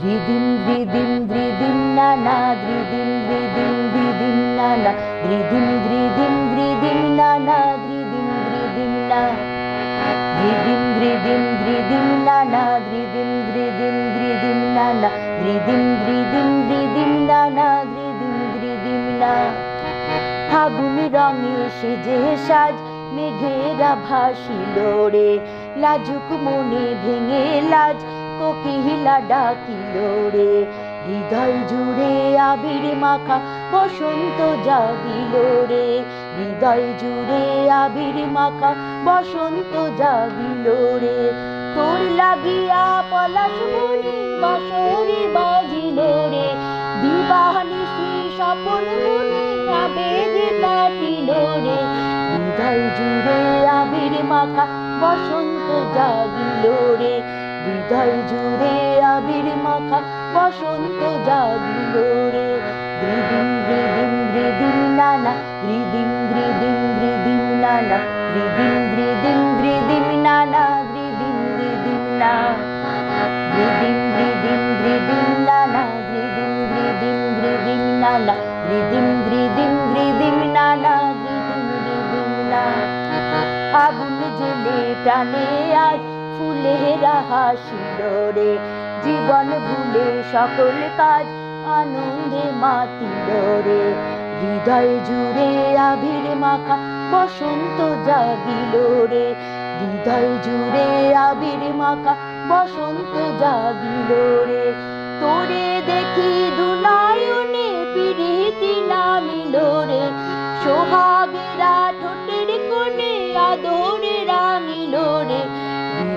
ধ্রিদিম ধ্রিদিম ধ্রিদিম না না ধ্রিদিম ধ্রিদিম ধ্রিদিম না না ধ্রিদিম ধ্রিদিম ধ্রিদিম না না ধ্রিদিম ধ্রিদিম না ধ্রিদিম ধ্রিদিম ধ্রিদিম না না ধ্রিদিম ধ্রিদিম ধ্রিদিম না না ধ্রিদিম ধ্রিদিম ধ্রিদিম না না ধ্রিদিম ধ্রিদিম না ফাগুন রঙে সেজে সাজ মেঘেরা ভাসিল রে লাজুক মনে ভেঙে লাজ কোকিলা ডাকিল রে। হৃদয় জুড়ে আবির মাখা বসন্ত জাগিল রে। হৃদয় জুড়ে আবির মাখা বসন্ত জাগিল রে। তোর লাগিয়া পলাশ মনি বাসরে বাজিল রে। দিবানিশি স্বপন মনে আবেগে কাটিল রে। হৃদয় জুড়ে আবির মাখা বসন্ত জাগিল রে। হৃদয় জুড়ে আবির মাখা বসন্ত জাগিল রে হৃদিম হৃদিম হৃদিম নানা হৃদিম হৃদিম হৃদিম নানা হৃদিম হৃদিম হৃদিম নানা হৃদিম হৃদিম না। হৃদিম হৃদিম হৃদিম নানা হৃদিম হৃদিম হৃদিম নানা হৃদিম হৃদিম হৃদিম নানা হৃদিম হৃদিম না। আগুন জেলে প্রাণে আজ ফুলেরা হাসিল রে জীবন ভুলে সকল কাজ আনন্দে মাতিল রে হৃদয় জুড়ে আবির মাখা বসন্ত জাগিল রে হৃদয় জুড়ে আবির মাখা বসন্ত জাগিল রে তোরে দেখি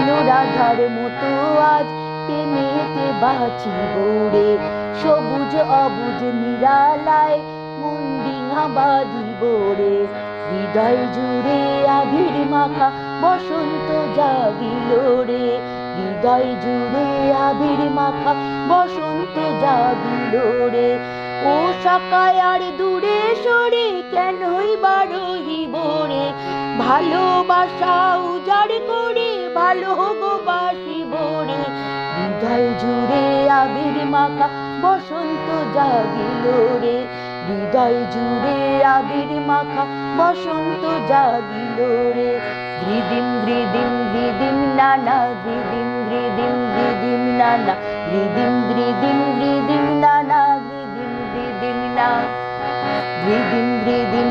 কৃষ্ণ রাধার মতো আজ প্রেমেতে বাঁচিব রে সবুজ অবুজ নিরালায় মুন্ডিঙা বাঁধিব রে হৃদয় জুড়ে আবির মাখা বসন্ত জাগিল রে। হৃদয় জুড়ে আবির মাখা বসন্ত জাগিল রে। ও সকায় আর দূরে সরে কেনই বারহিব রে? ভালোবাসা উজাড় ভালো গো বাসিব রে হৃদয় জুড়ে আবির মাখা বসন্ত জাগিল রে। হৃদয় জুড়ে আবির মাখা বসন্ত জাগিল রে। হৃদিম হৃদিম হৃদিম নানা হৃদিম হৃদিম হৃদিম নানা হৃদিম হৃদিম হৃদিম নানা হৃদিম হৃদিম না হৃদিম হৃদিম